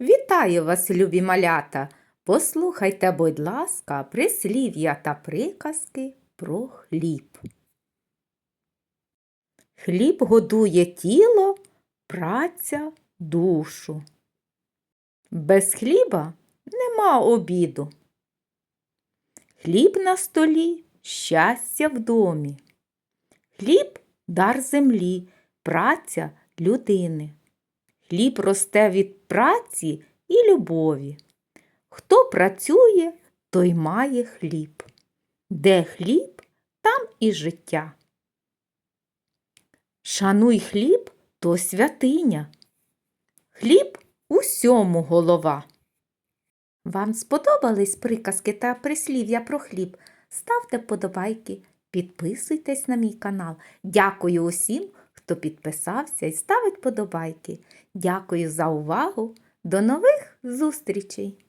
Вітаю вас, любі малята! Послухайте, будь ласка, прислів'я та приказки про хліб. Хліб годує тіло, праця душу. Без хліба нема обіду. Хліб на столі, щастя в домі. Хліб дар землі, праця людини. Хліб росте від праці і любові. Хто працює, той має хліб. Де хліб, там і життя. Шануй хліб, то святиня. Хліб усьому голова. Вам сподобались приказки та прислів'я про хліб? Ставте вподобайки, підписуйтесь на мій канал. Дякую усім, хто підписався і ставить вподобайки. Дякую за увагу. До нових зустрічей!